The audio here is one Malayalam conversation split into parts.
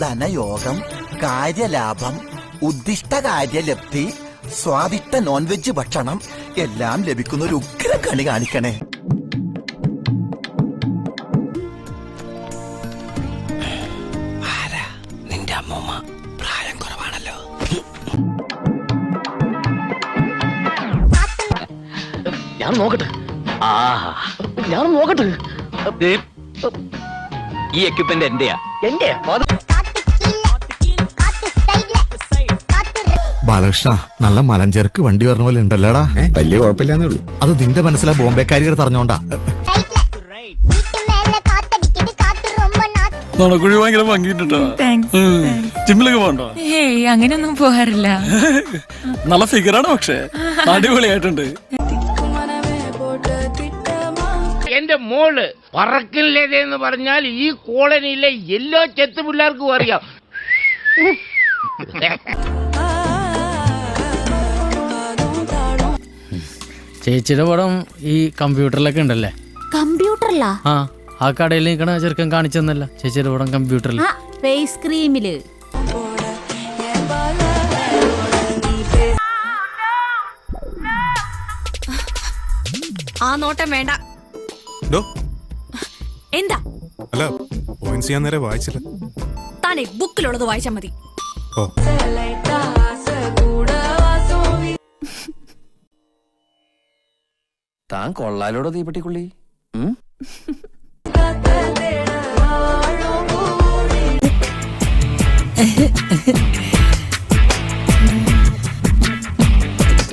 ധനയോഗം കാര്യലാഭം ഉദ്ദിഷ്ട കാര്യലബ്ധി സ്വാദിഷ്ട നോൺ വെജ് ഭക്ഷണം എല്ലാം ലഭിക്കുന്ന ഒരു ഉഗ്ര കണി കാണിക്കണേ നിന്റെ അമ്മൂമ്മ? പ്രായം കുറവാണല്ലോ. ഞാൻ നോക്കട്ടെ. ആ ഞാൻ നോക്കട്ടെ. ഈ എക്യുപ്മെന്റ് എന്റെയാ. എന്റെ ബാലകൃഷ്ണ നല്ല മലഞ്ചെറുക്ക് വണ്ടി പറഞ്ഞ പോലെ ഉണ്ടല്ലോടാ? വലിയ കുഴപ്പമില്ലാന്നേ ഉള്ളൂ. അത് നിന്റെ മനസ്സിലെ ബോംബെക്കാരികൾ പറഞ്ഞോണ്ടാ നടക്കുഴി ഭയങ്കര ഭംഗിട്ടോ ജിമ്മിലൊക്കെ പോകണ്ടോ? ഹേയ് അങ്ങനെയൊന്നും പോകാറില്ല. നല്ല ഫിഗറാണ് പക്ഷേ. അടിപൊളിയായിട്ടുണ്ട്. എന്റെ മോൾ പറക്കില്ലതെന്ന് പറഞ്ഞാൽ ഈ കോളനിയിലെ എല്ലാ ചെത്തു പിള്ളേർക്കും അറിയാം. ചേച്ചിയുടെ പടം ഈ കമ്പ്യൂട്ടറിലൊക്കെ ഉണ്ടല്ലേ? കമ്പ്യൂട്ടറിലാ? ആ ആ കടയിൽ നിൽക്കണ ചെറുക്കൻ കാണിച്ചെന്നല്ല ചേച്ചിയുടെ പടം കമ്പ്യൂട്ടറിൽ. ആ ഫേസ് ക്രീമിൽ ആ നോട്ടം വേണ്ട. ഡോ. എന്താ? അല്ല പോയിന്റ്സ് ചെയ്യാൻ നേരെ വായിച്ചില്ല. താനേ ബുക്കിലുള്ളത് വായിച്ചാ മതി. ഓ. താൻ കൊള്ളാലോടോ തീപ്പെട്ടിക്കുള്ളി?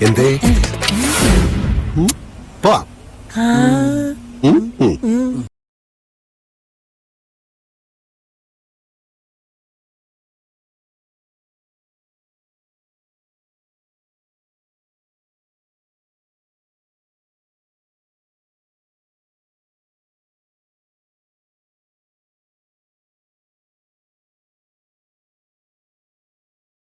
എന്തേ? പോവാം